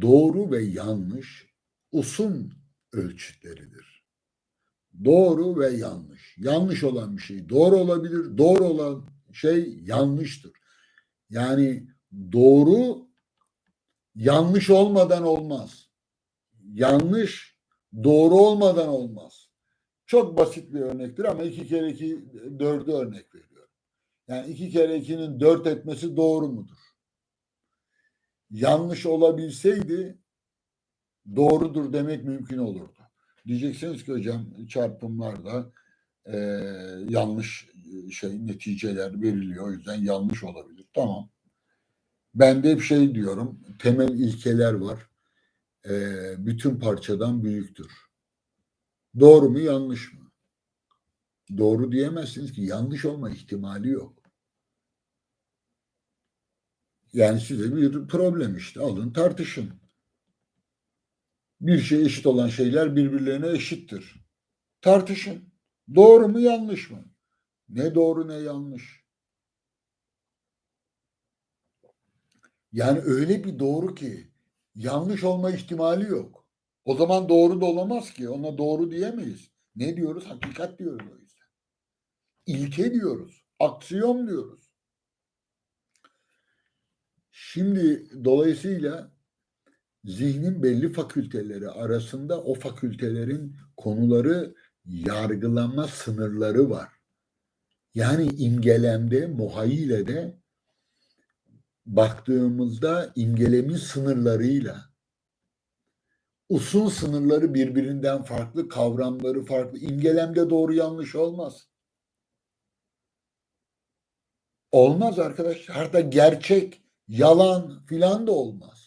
doğru ve yanlış usun ölçütleridir. Doğru ve yanlış. Yanlış olan bir şey doğru olabilir. Doğru olan şey yanlıştır. Yani doğru yanlış olmadan olmaz. Yanlış doğru olmadan olmaz. Çok basit bir örnektir ama iki kere iki dördü örnek veriyorum. Yani iki kere ikinin dört etmesi doğru mudur? Yanlış olabilseydi doğrudur demek mümkün olurdu. Diyeceksiniz ki hocam çarpımlarda e, yanlış şey neticeler veriliyor. O yüzden yanlış olabilir. Tamam. Ben de hep şey diyorum. Temel ilkeler var. E, bütün parçadan büyüktür. Doğru mu yanlış mı? Doğru diyemezsiniz ki yanlış olma ihtimali yok. Yani size bir problem işte alın tartışın. Bir şey eşit olan şeyler birbirlerine eşittir. Tartışın. Doğru mu yanlış mı? Ne doğru ne yanlış. Yani öyle bir doğru ki yanlış olma ihtimali yok. O zaman doğru da olamaz ki. Ona doğru diyemeyiz. Ne diyoruz? Hakikat diyoruz o yüzden. İlke diyoruz. Aksiyon diyoruz. Şimdi dolayısıyla zihnin belli fakülteleri arasında o fakültelerin konuları yargılama sınırları var. Yani imgelemde, muhayyilede baktığımızda imgelemin sınırlarıyla usul sınırları birbirinden farklı, kavramları farklı. İmgelemde doğru yanlış olmaz. Olmaz arkadaşlar. Hatta gerçek, yalan filan da olmaz.